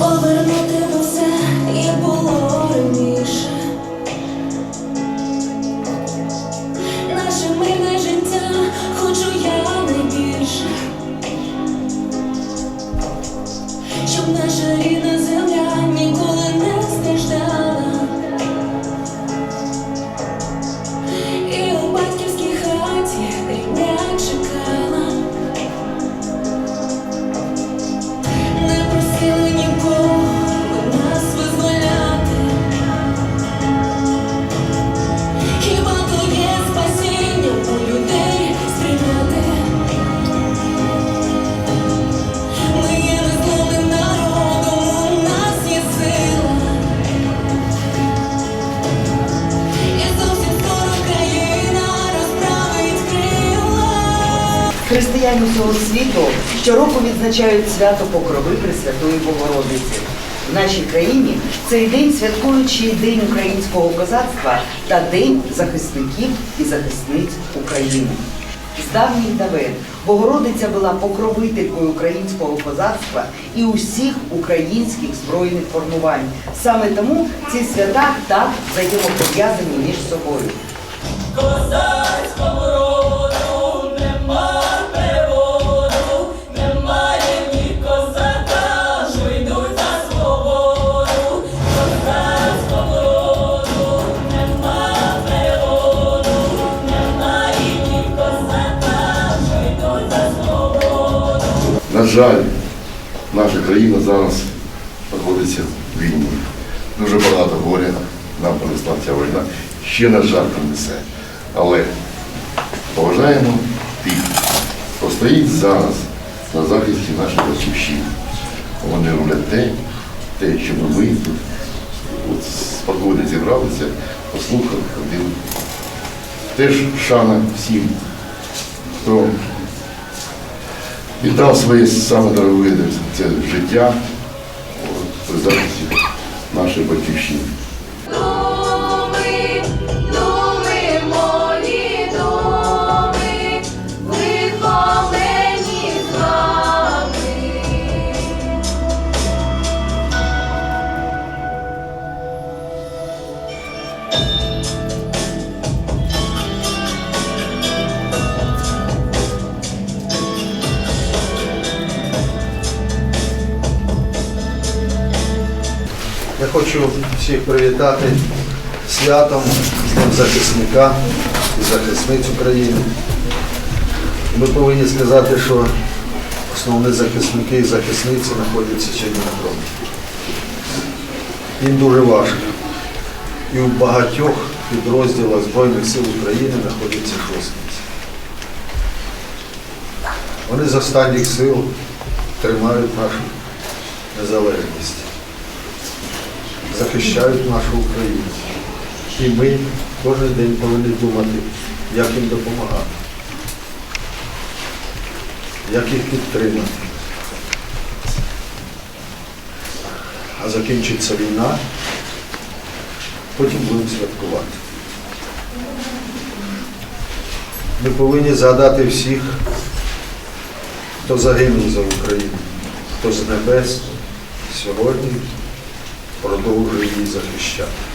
over the moon. Християни всього світу щороку відзначають свято Покрови Пресвятої Богородиці. В нашій країні цей день святкуючи День українського козацтва та День захисників і захисниць України. З давніх давен Богородиця була покровителькою українського козацтва і усіх українських збройних формувань. Саме тому ці свята так взаємопов'язані між собою. Козацькому жаль, наша країна зараз знаходиться в війні. Дуже багато горя нам принесла ця війна. Ще, на жаль, принесе. Але поважаємо тих, хто стоїть зараз на захисті нашої батьківщини. Вони роблять те, те, що ми тут от спокійно зібралися, послухали, ходили. Теж шана всім, хто віддав своє саме дороге це життя от, при захисті Я хочу всіх привітати святом з Днем захисника і захисниць України. Ми повинні сказати, що основні захисники і захисниці знаходяться сьогодні на фронті. Їм дуже важко. І у багатьох підрозділах Збройних сил України знаходяться шостниці. Вони з останніх сил тримають нашу незалежність захищають нашу Україну. І ми кожен день повинні думати, як їм допомагати, як їх підтримати. А закінчиться війна, потім будемо святкувати. Ми повинні згадати всіх, хто загинув за Україну, хто з небес сьогодні продовжує її захищати.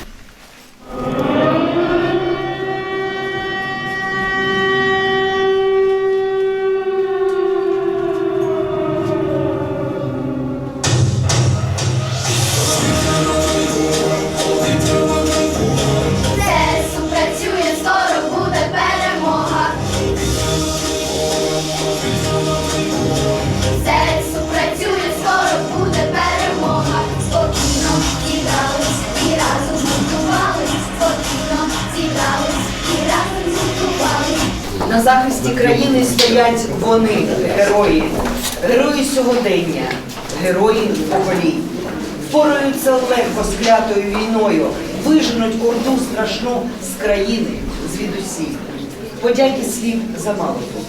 На захисті країни стоять вони, герої, герої сьогодення, герої поколінь. Впораються легко з клятою війною, виженуть орду страшну з країни, звідусіль. Подяки слів замало тут.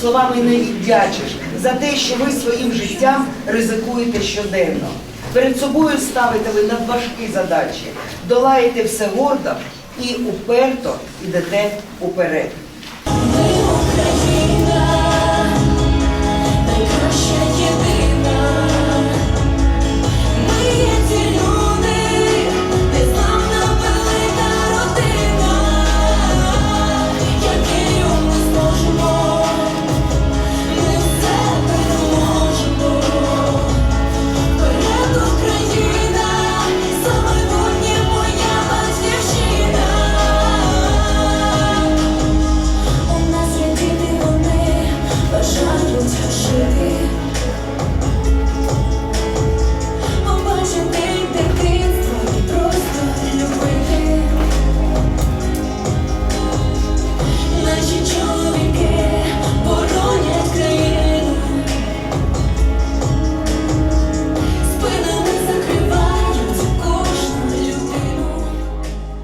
Словами не віддячиш за те, що ви своїм життям ризикуєте щоденно. Перед собою ставите ви надважкі задачі, долаєте все гордо і уперто йдете уперед.